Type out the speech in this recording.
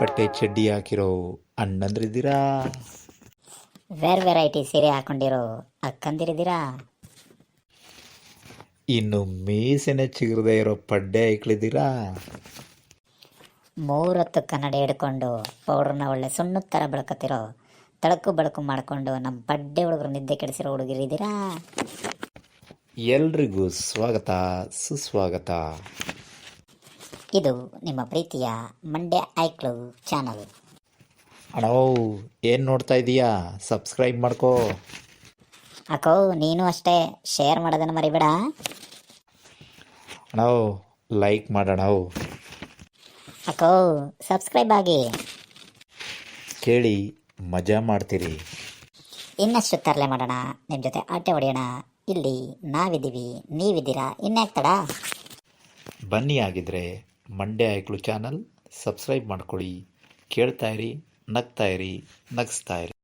ಬಟ್ಟೆ ಚಡ್ಡಿ ಹಾಕಿರೋ ಅಣ್ಣಂದ್ರಿದ್ದೀರಾ? ವೇರ್ ವೆರೈಟಿ ಸೀರೆ ಹಾಕೊಂಡಿರೋ ಅಕ್ಕಂದಿರಿದ್ದೀರಾ? ಇನ್ನು ಮೀಸೆನೆ ಚಿಗುರದೆ ಇರೋ ಪಡ್ಡೆ ಇಕ್ಳಿದ್ದೀರಾ ಮೂರೊತ್ತು ಕನ್ನಡ ಹಿಡ್ಕೊಂಡು ಪೌಡ್ರನ್ನ ಒಳ್ಳೆ ಸುಣ್ಣದ ಥರ ಬಳಕತ್ತಿರೋ ತಳಕು ಬಳಕು ಮಾಡಿಕೊಂಡು ನಮ್ಮ ಬಡ್ಡೆ ಹುಡುಗರು ನಿದ್ದೆ ಕೆಡಿಸಿರೋ ಹುಡುಗಿರಿದ್ದೀರಾ? ಎಲ್ರಿಗೂ ಸ್ವಾಗತ ಸುಸ್ವಾಗತ. ಇದು ನಿಮ್ಮ ಪ್ರೀತಿಯ ಮಂಡ್ಯ ಐಕ್ಳು ಚಾನಲ್. ಅಣ್ಣೋ ಏನು ನೋಡ್ತಾ ಇದೀಯಾ? ಸಬ್ಸ್ಕ್ರೈಬ್ ಮಾಡ್ಕೋ. ಅಕೋ ನೀನು ಅಷ್ಟೇ ಶೇರ್ ಮಾಡೋದನ್ನು ಮರಿಬೇಡ. ಅಣ್ಣೋ ಲೈಕ್ ಮಾಡೋಣ. ಅಕೋ ಸಬ್ಸ್ಕ್ರೈಬ್ ಆಗಿ. ಕೇಳಿ ಮಜಾ ಮಾಡ್ತೀರಿ. ಇನ್ನಷ್ಟು ತರಲೆ ಮಾಡೋಣ. ನಿಮ್ಮ ಜೊತೆ ಆಟ ಹೊಡೆಯೋಣ. ಇಲ್ಲಿ ನಾವಿದ್ದೀವಿ ನೀವಿದ್ದೀರಾ ಇನ್ನೇ ತಡ? ಬನ್ನಿ ಆಗಿದ್ರೆ ಮಂಡ್ಯ ಐಕ್ಳು ಚಾನಲ್ ಸಬ್ಸ್ಕ್ರೈಬ್ ಮಾಡ್ಕೊಳ್ಳಿ. ಕೇಳ್ತಾಯಿರಿ ನಗ್ತಾಯಿರಿ ನಗಿಸ್ತಾಯಿರಿ